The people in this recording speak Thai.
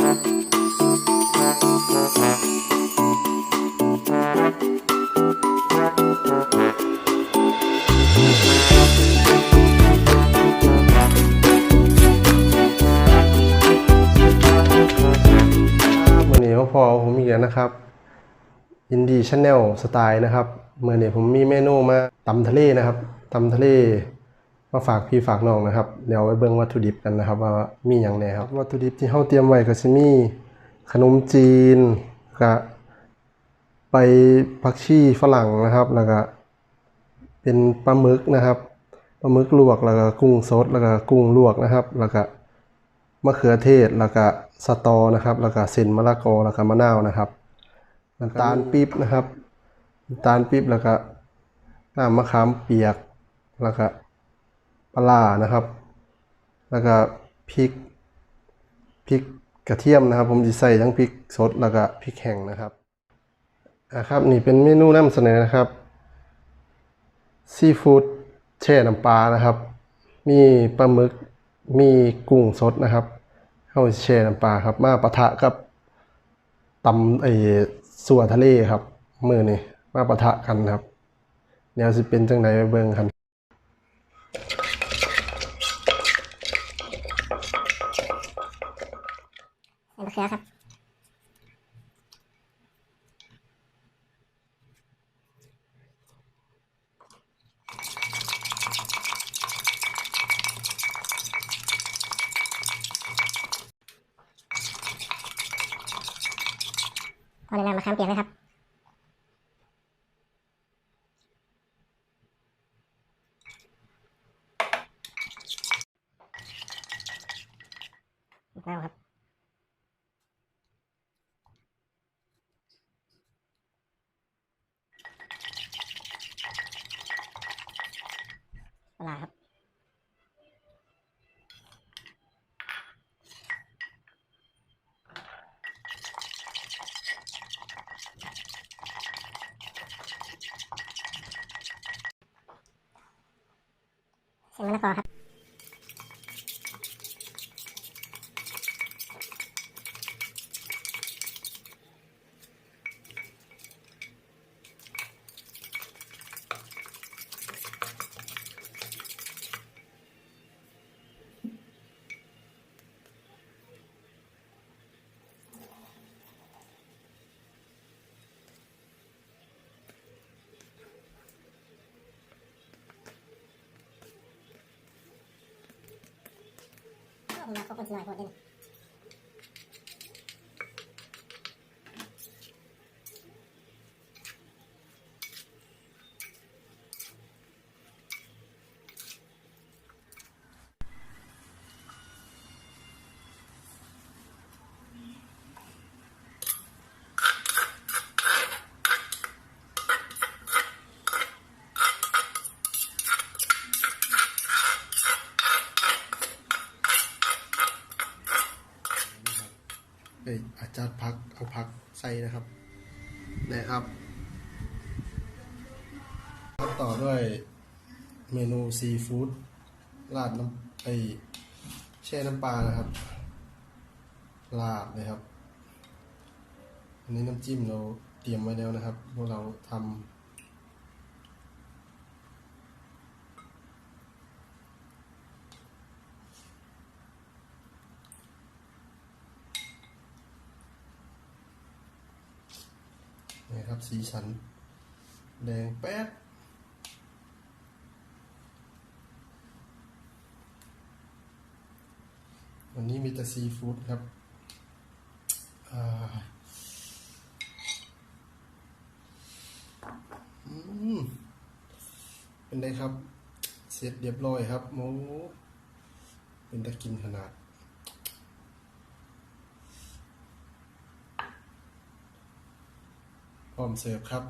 มื่อนี้พ่อพอผมอีกแล้วนะครับอินดี้ชาแนลสไตล์นะครับเมื่อเนี้ผมมีเมนูมาตำทะเลนะครับตำทะเล มาฝากพี่ฝากน้องนะครับเดี๋ยวไปเบิ่งวัตถุดิบกันนะครับ ว่ามีอย่างไรครับ วัตถุดิบที่เฮาเตรียมไว้ก็สิมีขนมจีนกับใบผักชีฝรั่งนะครับ แล้วก็เป็นปลาหมึกนะครับปลาหมึกลวกแล้วก็กุ้งสดแล้วก็กุ้งลวกนะครับ แล้วก็มะเขือเทศแล้วก็สตอนะครับ แล้วก็เส้นมะละกอแล้วก็มะนาวนะครับน้ำตาลปี๊บนะครับน้ำตาลปี๊บแล้วก็น้ำมะขามเปียกแล้วก็ ปลานะครับ แล้วก็พริกพริกกระเทียมนะครับ ผมจะใส่ทั้งพริกสดแล้วก็พริกแห้งนะครับอะครับนี่เป็นเมนูนำเสนอนะครับซีฟู้ดแช่น้ำปลานะครับ มีปลาหมึกมีกุ้งสดนะครับเข้าแช่น้ำปลาครับ มาปะทะกับตำไอ้สัวทะเลครับมือนี่มาปะทะกันครับเดี๋ยวสิเป็นจังไดไปเบิ่งกัน ใส่มะเขือครับพอในะนำมะขามเปียกเลยครับแล้วครับ ปลาครับเส้นมะละกอครับ ผมมาเขาคนสมัยคนเด่น เอ้ยอาจารย์พักเอาพักใส่นะครับนะครับต่อด้วยเมนูซีฟู้ดราดน้ำไอแช่น้ำปลานะครับราดนะครับอันนี้น้ำจิ้มเราเตรียมไว้แล้วนะครับพวกเราทำ นี่ครับ สีสัน แดงแป๊ดวันนี้มีแต่ซีฟู้ดครับเป็นไงครับ เสร็จเรียบร้อยครับโมเป็นตะกินขนาด พร้อมเสิร์ฟครับ